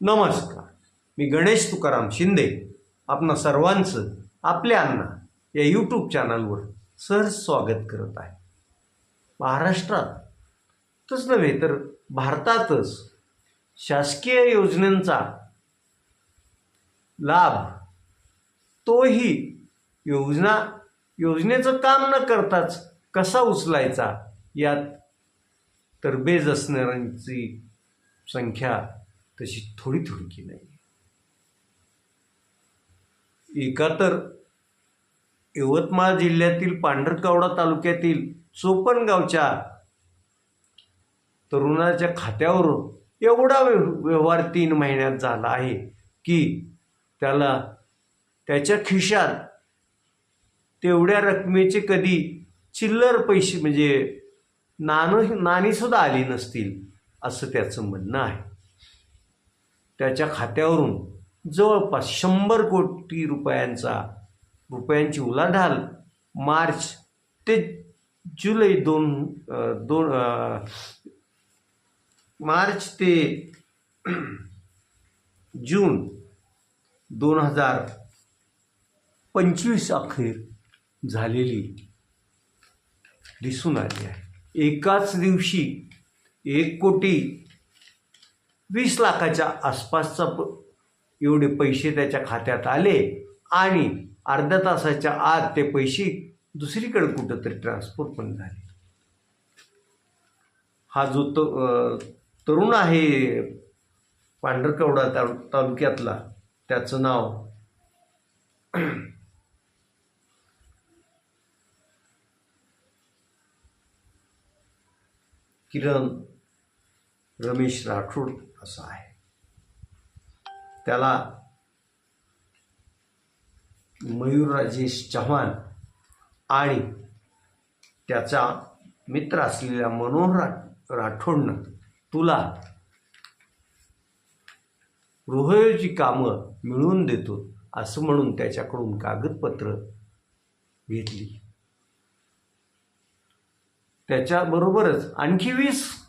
नमस्कार. मी गणेश तुकाराम शिंदे आपणा सर्वांचं आपल्या अण्णा या यूट्यूब चॅनलवर सहज स्वागत करत आहे. महाराष्ट्रातच नव्हे तर भारतातच शासकीय योजनांचा लाभ तोही योजना योजनेचं काम न करताच कसा उचलायचा यात तरबेज असणाऱ्यांची संख्या तशी थोडी थोडकी नाही. एका तर यवतमाळ जिल्ह्यातील पांढरकवडा तालुक्यातील चोपन गावच्या तरुणाच्या खात्यावरून एवढा व्यव- व्यवहार तीन महिन्यात झाला आहे की त्याला त्याच्या खिशात तेवढ्या रकमेचे कधी चिल्लर पैसे म्हणजे नाणं नाणीसुद्धा आली नसतील असं त्याचं म्हणणं आहे. त्याच्या खात्यावरून जवळपास शंभर कोटी रुपयांचा रुपयांची उलाढाल मार्च ते जुलै दोन दोन मार्च ते जून दोन हजार पंचवीस अखेर झालेली दिसून आली आहे. एकाच दिवशी एक कोटी वीस लाखाच्या आसपासचा प एवढे पैसे त्याच्या खात्यात आले आणि अर्ध्या तासाच्या आत ते पैसे दुसरीकडे कुठंतरी ट्रान्सफर पण झाले. हा जो त तरुण आहे पांढरकवडा ता तालुक्यातला त्याचं नाव किरण रमेश राठोड असं आहे. त्याला मयूर राजेश चव्हाण आणि त्याचा मित्र असलेल्या मनोहर रा राठोडनं तुला गृहयोजी कामं मिळवून देतो असं म्हणून त्याच्याकडून कागदपत्र घेतली. त्याच्याबरोबरच आणखी वीस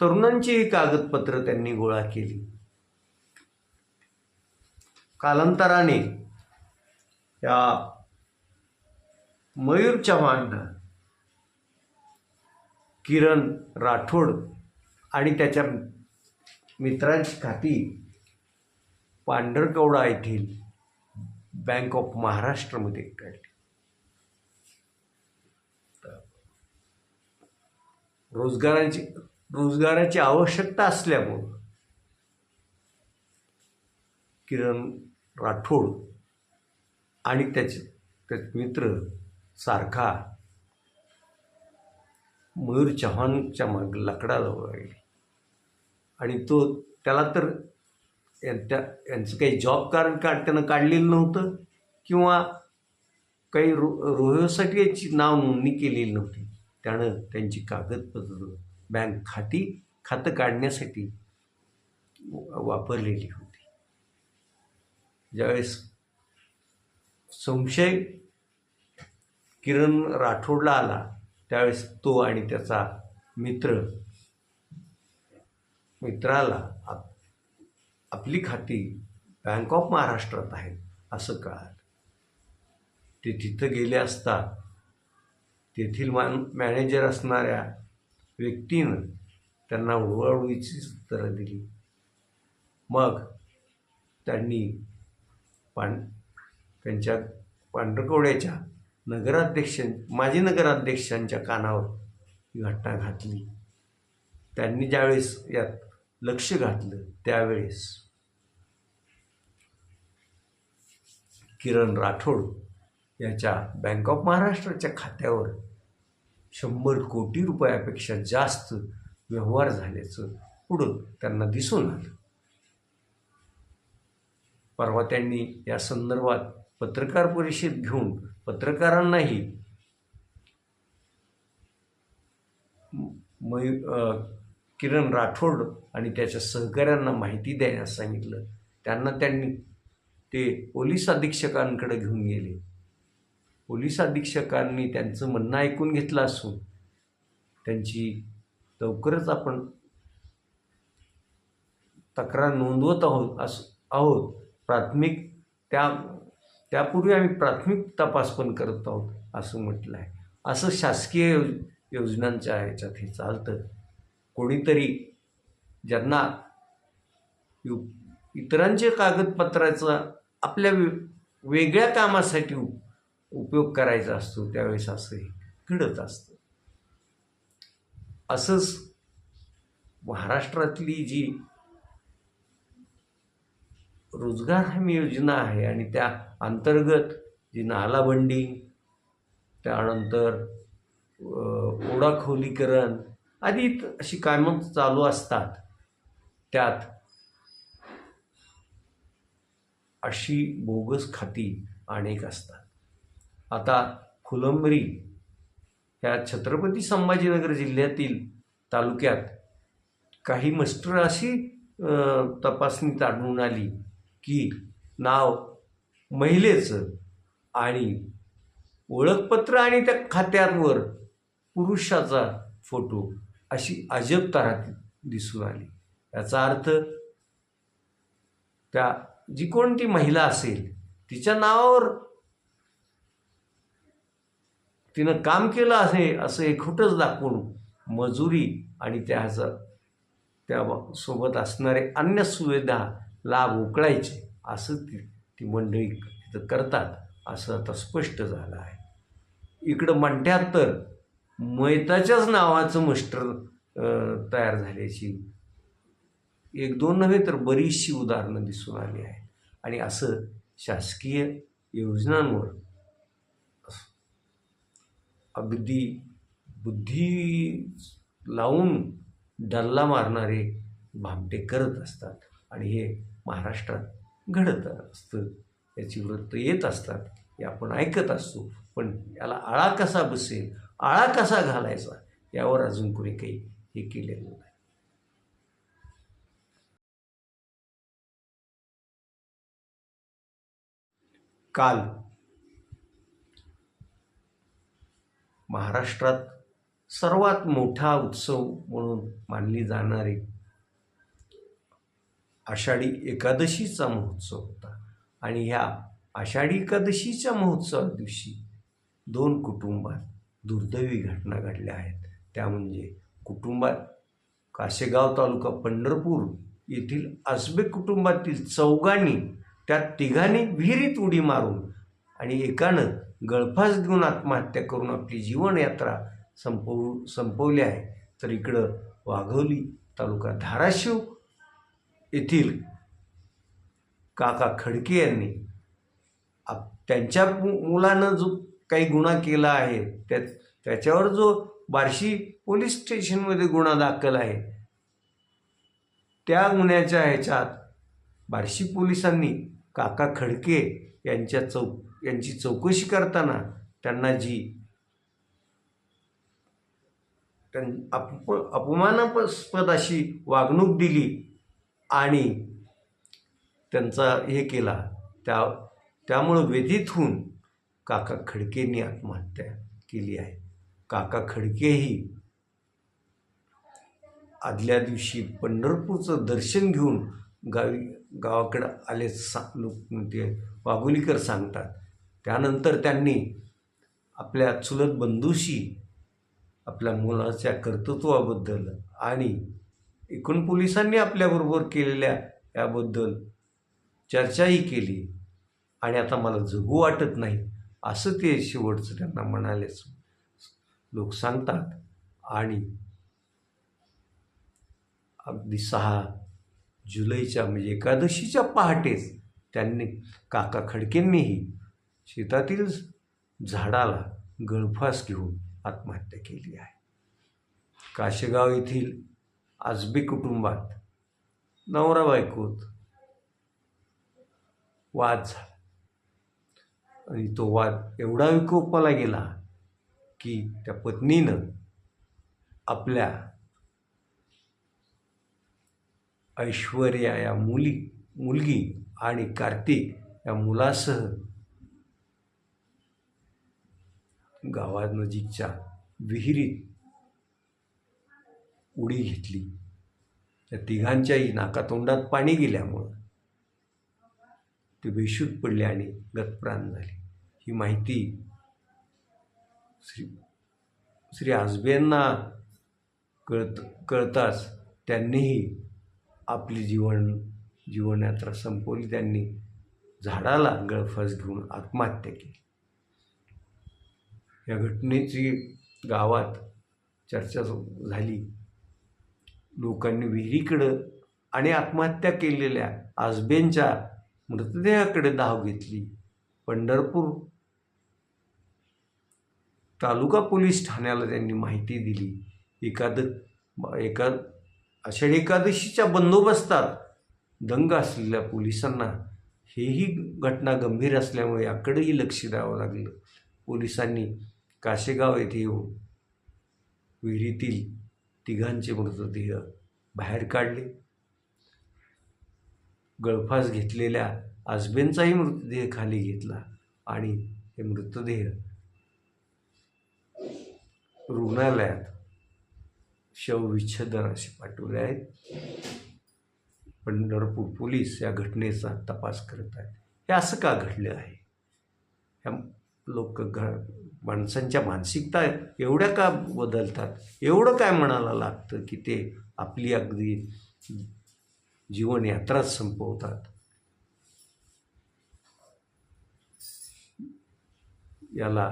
तरुणांचीही कागदपत्र त्यांनी गोळा केली. कालांतराने या मयूर चव्हाणनं किरण राठोड आणि त्याच्या मित्रांची खाती पांढरकवडा येथील बँक ऑफ महाराष्ट्रमध्ये काढली. रोजगारांची रोजगाराची आवश्यकता असल्यामुळं किरण राठोड आणि त्याचे त्याचे मित्र सारखा मयूर चव्हाणच्या माग लाकडाजवळ राहिले. आणि तो त्याला तर या- त्या यांचं काही जॉब कारण काढ त्यानं काढलेलं नव्हतं किंवा काही रो रोह्यासाठी याची नाव नोंदणी केलेली नव्हती. त्यानं त्यांची कागदपत्र बँक खाती खातं काढण्यासाठी वापरलेली होती. ज्यावेळेस संशय किरण राठोडला आला त्यावेळेस तो आणि त्याचा मित्र मित्राला आप आपली खाती बँक ऑफ महाराष्ट्रात आहेत असं कळालं. ते तिथं गेले असता तेथील मान मॅनेजर असणाऱ्या व्यक्तीनं त्यांना उडवाउडवीची उत्तरं दिली. मग त्यांनी पां त्यांच्या पांढरकवड्याच्या नगराध्यक्ष माजी नगराध्यक्षांच्या कानावर ही घटना घातली. त्यांनी ज्यावेळेस यात लक्ष घातलं त्यावेळेस किरण राठोड याच्या बँक ऑफ महाराष्ट्राच्या खात्यावर शंभर कोटी रुपयापेक्षा जास्त व्यवहार झाल्याचं पुढं त्यांना दिसून आलं. परवा त्यांनी या संदर्भात पत्रकार परिषद घेऊन पत्रकारांनाही मयू किरण राठोड आणि त्याच्या सहकाऱ्यांना माहिती देण्यास सांगितलं. त्यांना त्यांनी ते पोलीस अधीक्षकांकडे घेऊन गेले. पोलीस अधीक्षकांनी त्यांचं म्हणणं ऐकून घेतलं असून त्यांची लवकरच आपण तक्रार नोंदवत आहोत अस आहोत. प्राथमिक त्या त्यापूर्वी आम्ही प्राथमिक तपास पण करत आहोत असं म्हटलं आहे असं शासकीय योज योजनांच्या ह्याच्यात हे चालतं. कोणीतरी ज्यांना यु इतरांच्या कागदपत्राचा आपल्या वे वेगळ्या कामासाठी उपयोग करायचा असतो त्यावेळेस असं हे घडत असतं. असंच महाराष्ट्रातली जी रोजगार हमी योजना आहे आणि त्या अंतर्गत जी नालाबंडी त्यानंतर ओढाखोलीकरण आदी अशी कामं चालू असतात. त्यात अशी बोगस खाती अनेक असतात. आता फुलंबरी ह्या छत्रपती संभाजीनगर जिल्ह्यातील तालुक्यात काही मस्टर अशी तपासणीत आढळून आली की नाव महिलेचं आणि ओळखपत्र आणि त्या खात्यांवर पुरुषाचा फोटो अशी अजब तऱ्हा दिसून आली. याचा अर्थ त्या जी कोणती महिला असेल तिच्या नावावर तिनं काम केलं आहे असं हे खोटंच दाखवून मजुरी आणि त्याचं त्या सोबत असणारे अन्य सुविधा लाभ उकळायचे असं ती ती मंडळी तिथं करतात असं आता स्पष्ट झालं आहे. इकडं म्हणतात तर मैताच्याच नावाचं मस्टर तयार झाल्याची एक दोन नव्हे तर बरीचशी उदाहरणं दिसून आली आहेत. आणि असं शासकीय योजनांवर अगदी बुद्धी लावून डल्ला मारणारे भामटे करत असतात. आणि हे महाराष्ट्रात घडत असतं. याची वृत्त येत असतात. हे आपण ऐकत असतो. पण याला आळा कसा बसेल? आळा कसा घालायचा? यावर अजून कोणी काही हे केलेलं नाही. काल महाराष्ट्रात सर्वात मोठा उत्सव म्हणून मानली जाणारी आषाढी एकादशीचा महोत्सव होता. आणि ह्या आषाढी एकादशीच्या महोत्सवा दिवशी दोन कुटुंबात दुर्दैवी घटना घडल्या आहेत. त्या म्हणजे कुटुंबात काशेगाव तालुका पंढरपूर येथील आसबे कुटुंबातील चौघांनी त्या तिघांनी विहिरीत उडी मारून आणि एकानं गळफास देऊन आत्महत्या करून आपली जीवनयात्रा संपवू संपवली आहे. तर इकडं वाघवली तालुका धाराशिव येथील काका खडके यांनी आप त्यांच्या मु- मुलानं जो काही गुन्हा केला आहे त्या त्याच्यावर जो बार्शी पोलीस स्टेशनमध्ये गुन्हा दाखल आहे त्या गुन्ह्याच्या ह्याच्यात बार्शी पोलिसांनी काका खडके यांच्या चौ यांची चौकशी करताना त्यांना जी त्यां अप अपमानास्पद अशी वागणूक दिली आणि त्यांचा हे केला त्या त्यामुळं व्यथित होऊन काका खडकेंनी आत्महत्या केली आहे. काका खडकेही आदल्या दिवशी पंढरपूरचं दर्शन घेऊन गावी गावाकडं आले सा लोक ते वाघोलीकर सांगतात. त्यानंतर त्यांनी आपल्या चुलत बंधूशी आपल्या मुलाच्या कर्तृत्वाबद्दल आणि एकूण पोलिसांनी आपल्याबरोबर केलेल्या याबद्दल चर्चाही केली. आणि आता मला जगू वाटत नाही असं ते शेवटचं त्यांना म्हणालेच लोक सांगतात. आणि अगदी सहा जुलैच्या म्हणजे एकादशीच्या पहाटेच त्यांनी काका खडकेंनीही शेतातील झाडाला गळफास घेऊन आत्महत्या केली आहे. काशेगाव येथील आजबी कुटुंबात नवरा बायकोत वाद झाला. आणि तो वाद एवढा विकोपाला गेला की त्या पत्नीनं आपल्या ऐश्वर्या या मुली मुलगी आणि कार्तिक या मुलासह गावानजीकच्या विहिरीत उडी घेतली. त्या तिघांच्याही नाकातोंडात पाणी गेल्यामुळं ते बेशुद्ध पडले आणि गतप्राण झाले. ही माहिती श्री श्री आजबेंना कळत कळताच त्यांनीही आपली जीवन जीवनयात्रा संपवली त्यांनी. झाडाला गळफास घेऊन आत्महत्या केली. या घटनेची गावात चर्चा झाली. लोकांनी विहिरीकडं आणि आत्महत्या केलेल्या आजबेंच्या मृतदेहाकडे धाव घेतली. पंढरपूर तालुका पोलीस ठाण्याला त्यांनी माहिती दिली. एकाद एका आषाढी एकादशीच्या बंदोबस्तात दंग असलेल्या पोलिसांना हेही घटना गंभीर असल्यामुळे याकडेही लक्ष द्यावं लागलं. पोलिसांनी काशेगाव येथे येऊन विहिरीतील तिघांचे मृतदेह बाहेर काढले. गळफास घेतलेल्या आजबेनचाही मृतदेह खाली घेतला आणि हे मृतदेह रुग्णालयात शवविच्छेदनाशी पाठवले आहेत. पंढरपूर पोलीस या घटनेचा तपास करत आहेत. हे असं का घडलं आहे? ह्या लोक घ माणसांच्या मानसिकता एवढ्या का बदलतात? एवढं काय म्हणायला लागतं की ते आपली अगदी जीवनयात्राच संपवतात? याला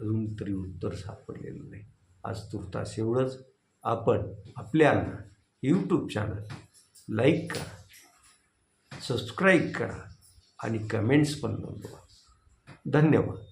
अजून तरी उत्तर सापडलेलं नाही. आज तुर्तास एवढंच. आपण आपल्यांना यूट्यूब चॅनल लाईक करा सबस्क्राईब करा आणि कमेंट्स पण नोंदवा धन्यवाद.